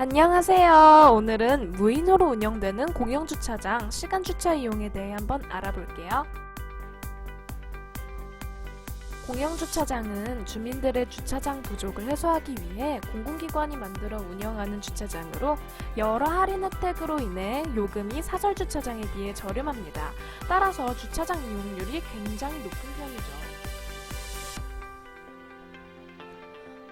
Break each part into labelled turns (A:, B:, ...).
A: 안녕하세요. 오늘은 무인으로 운영되는 공영주차장 시간주차 이용에 대해 한번 알아볼게요. 공영주차장은 주민들의 주차장 부족을 해소하기 위해 공공기관이 만들어 운영하는 주차장으로 여러 할인 혜택으로 인해 요금이 사설 주차장에 비해 저렴합니다. 따라서 주차장 이용률이 굉장히 높은 편이죠.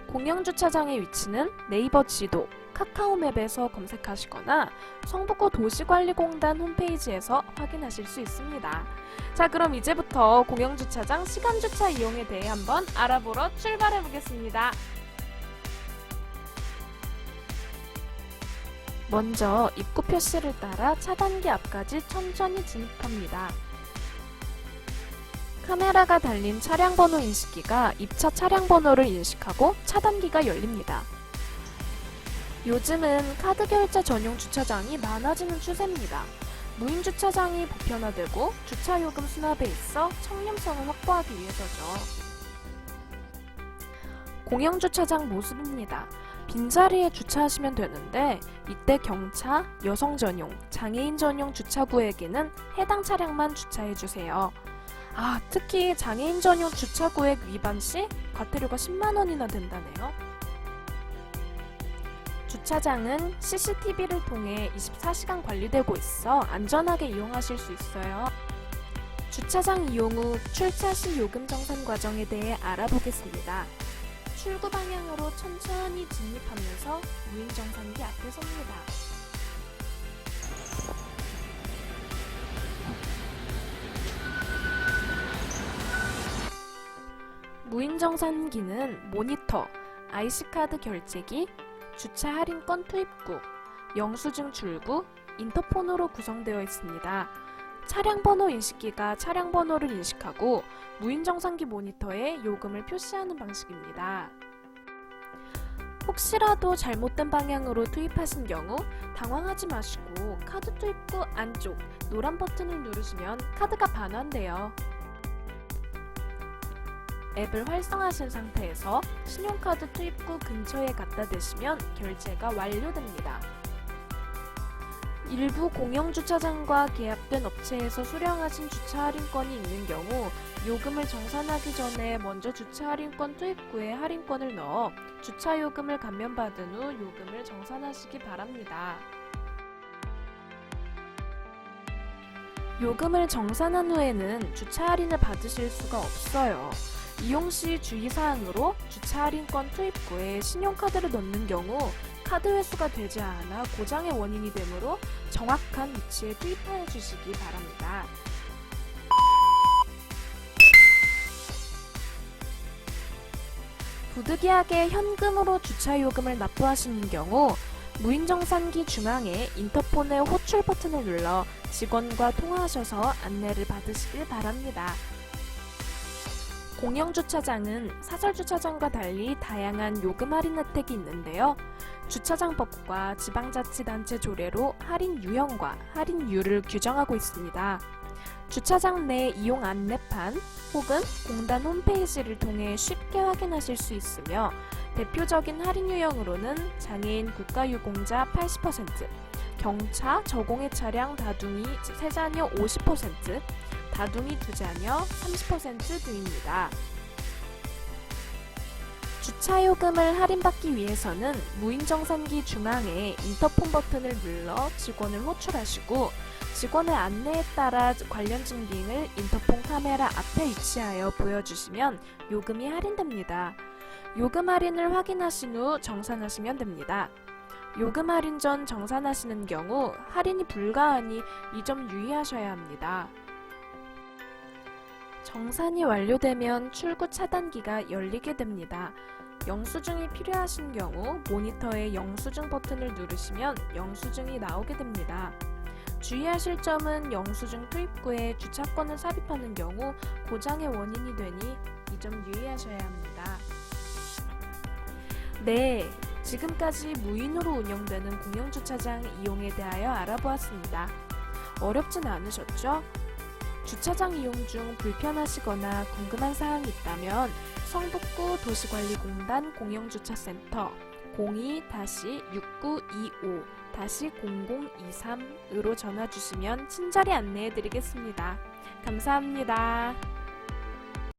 A: 공영주차장의 위치는 네이버 지도, 카카오맵에서 검색하시거나 성북구 도시관리공단 홈페이지에서 확인하실 수 있습니다. 자, 그럼 이제부터 공영주차장 시간주차 이용에 대해 한번 알아보러 출발해 보겠습니다. 먼저 입구 표시를 따라 차단기 앞까지 천천히 진입합니다. 카메라가 달린 차량 번호 인식기가 입차 차량 번호를 인식하고 차단기가 열립니다. 요즘은 카드 결제 전용 주차장이 많아지는 추세입니다. 무인 주차장이 보편화되고 주차 요금 수납에 있어 청렴성을 확보하기 위해서죠. 공영 주차장 모습입니다. 빈자리에 주차하시면 되는데 이때 경차, 여성 전용, 장애인 전용 주차구역에는 해당 차량만 주차해 주세요. 아, 특히 장애인 전용 주차구역 위반 시 과태료가 10만 원이나 된다네요. 주차장은 CCTV를 통해 24시간 관리되고 있어 안전하게 이용하실 수 있어요. 주차장 이용 후 출차 시 요금 정산 과정에 대해 알아보겠습니다. 출구 방향으로 천천히 진입하면서 무인 정산기 앞에 섭니다. 무인 정산기는 모니터, IC카드 결제기, 주차 할인권 투입구, 영수증 출구, 인터폰으로 구성되어 있습니다. 차량 번호 인식기가 차량 번호를 인식하고 무인 정산기 모니터에 요금을 표시하는 방식입니다. 혹시라도 잘못된 방향으로 투입하신 경우 당황하지 마시고 카드 투입구 안쪽 노란 버튼을 누르시면 카드가 반환돼요. 앱을 활성화하신 상태에서 신용카드 투입구 근처에 갖다 대시면 결제가 완료됩니다. 일부 공영주차장과 계약된 업체에서 수령하신 주차 할인권이 있는 경우 요금을 정산하기 전에 먼저 주차 할인권 투입구에 할인권을 넣어 주차 요금을 감면받은 후 요금을 정산하시기 바랍니다. 요금을 정산한 후에는 주차 할인을 받으실 수가 없어요. 이용 시 주의사항으로 주차 할인권 투입구에 신용카드를 넣는 경우 카드 회수가 되지 않아 고장의 원인이 되므로 정확한 위치에 투입하여 주시기 바랍니다. 부득이하게 현금으로 주차 요금을 납부하시는 경우 무인정산기 중앙에 인터폰의 호출 버튼을 눌러 직원과 통화하셔서 안내를 받으시길 바랍니다. 공영 주차장은 사설 주차장과 달리 다양한 요금 할인 혜택이 있는데요. 주차장법과 지방자치단체 조례로 할인 유형과 할인율을 규정하고 있습니다. 주차장 내 이용 안내판 혹은 공단 홈페이지를 통해 쉽게 확인하실 수 있으며 대표적인 할인 유형으로는 장애인 국가유공자 80%, 경차 저공해 차량 다둥이 세자녀 50%, 다둥이 두자녀 30% 등입니다. 주차 요금을 할인받기 위해서는 무인정산기 중앙에 인터폰 버튼을 눌러 직원을 호출하시고 직원의 안내에 따라 관련 증빙을 인터폰 카메라 앞에 위치하여 보여주시면 요금이 할인됩니다. 요금 할인을 확인하신 후 정산하시면 됩니다. 요금 할인 전 정산하시는 경우 할인이 불가하니 이 점 유의하셔야 합니다. 정산이 완료되면 출구 차단기가 열리게 됩니다. 영수증이 필요하신 경우 모니터에 영수증 버튼을 누르시면 영수증이 나오게 됩니다. 주의하실 점은 영수증 투입구에 주차권을 삽입하는 경우 고장의 원인이 되니 이 점 유의하셔야 합니다. 네, 지금까지 무인으로 운영되는 공영주차장 이용에 대하여 알아보았습니다. 어렵진 않으셨죠? 주차장 이용 중 불편하시거나 궁금한 사항이 있다면 성북구 도시관리공단 공영주차센터 02-6925-0023으로 전화 주시면 친절히 안내해 드리겠습니다. 감사합니다.